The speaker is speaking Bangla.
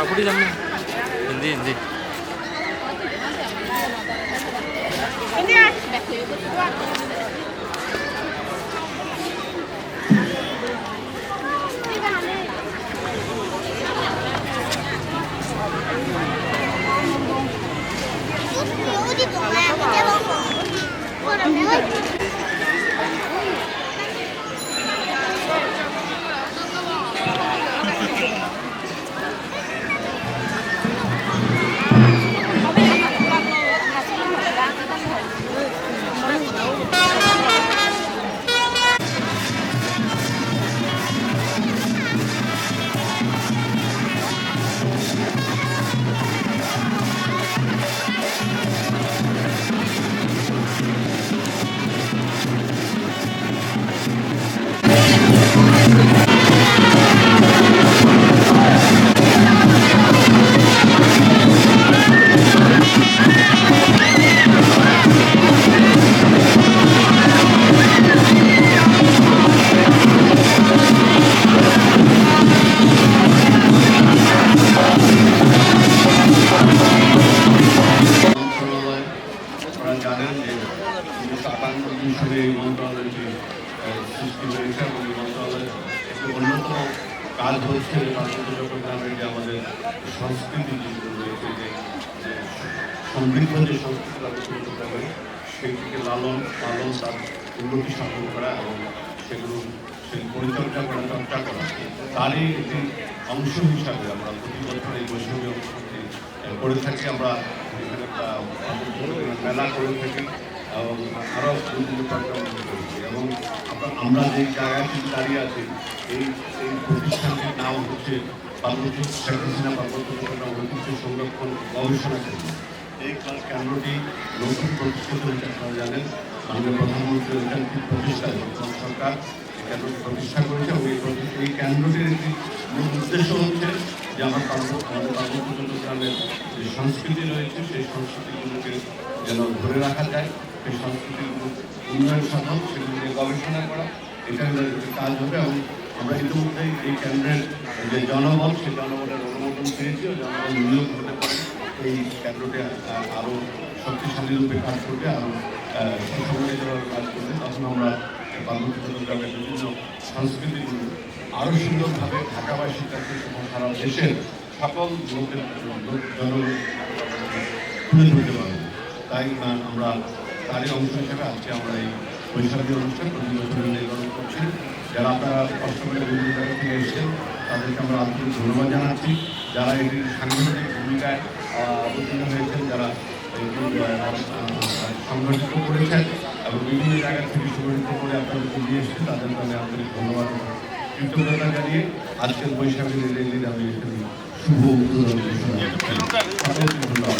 मराठी जमना हिंदी हिंदी. हिंदी এই মন্ত্রণালয়টি সৃষ্টি হয়েছে এবং অন্যতম কাজ হচ্ছে যে আমাদের সংস্কৃতি যেগুলো রয়েছে যে সমৃদ্ধ যে সংস্কৃতি পার্বত্য সেটিকে লালন পালন তার উন্নতি সাধন করা এবং সেগুলো সেই পরিচর্যা করা চর্চা করা তারই একটি অংশ হিসাবে আমরা প্রতি বছর এই বৈষম্য করে থাকি আমরা এখানে একটা মেলা করে থাকি এবং আরও বিভিন্ন প্রোগ্রাম করেছি। এবং আমরা- যে জায়গাটি দাঁড়িয়ে আছি, এই এই প্রতিষ্ঠানটির নাম হচ্ছে পার্বত্য শেখ হাসিনা পার্বত্য চট্টগ্রাম ঐতিহ্য সংরক্ষণ গবেষণা কেন্দ্র। এই কেন্দ্রটি নতুন প্রতিষ্ঠিত হয়েছে, আপনারা জানেন। মাননীয় প্রধানমন্ত্রী ঐকান্তিক প্রতিষ্ঠা, বর্তমান সরকার এই কেন্দ্রটি প্রতিষ্ঠা করেছে এবং এই কেন্দ্রটির একটি মূল উদ্দেশ্য হচ্ছে যে আমার আমাদের পার্বত্য চট্টগ্রামের যে সংস্কৃতি রয়েছে, সেই সংস্কৃতিগুলোকে যেন ধরে রাখা যায়। সেই সংস্কৃতিগুলো উন্নয়ন সাধন, সেগুলো নিয়ে গবেষণা করা এটা কাজ হবে। এবং আমরা ইতিমধ্যেই এই কেন্দ্রের যে জনবল, সেই জনবলের অনুমোদন পেয়েছি জনবল নিয়োগ হতে পারে। এই কেন্দ্রটি আরও শক্তিশালী রূপে কাজ করবে আরও সুসংগঠিতভাবে কাজ করবে। তখন আমরা এই পার্বত্য চট্টগ্রামের বিভিন্ন সংস্কৃতিগুলো আরও সুন্দরভাবে ঢাকাবাসীর কাছে সারা দেশের সকল লোকের লোক- জন তুলে ধরতে পারব। তাই আমরা তারই অংশ হিসেবে আজকে আমরা এই বৈশাখী অনুষ্ঠান প্রতি বছর নির্ধারণ করছি। যারা আপনারা কষ্ট করে বিভিন্ন জায়গা থেকে এসেছেন, তাদেরকে আমরা আন্তরিক ধন্যবাদ জানাচ্ছি। যারা এটির সাংগঠনিক ভূমিকায় অবতীর্ণ হয়েছেন, যারা সংগঠিত করেছেন এবং বিভিন্ন জায়গা থেকে সংগঠিত করে আপনাদেরকে নিয়ে এসেছেন তাদেরকে আমি আন্তরিক ধন্যবাদ কৃতজ্ঞতা জানিয়ে আজকের বৈশাখী রেলির আমি এখানে শুভ উদ্বোধন ধন্যবাদ।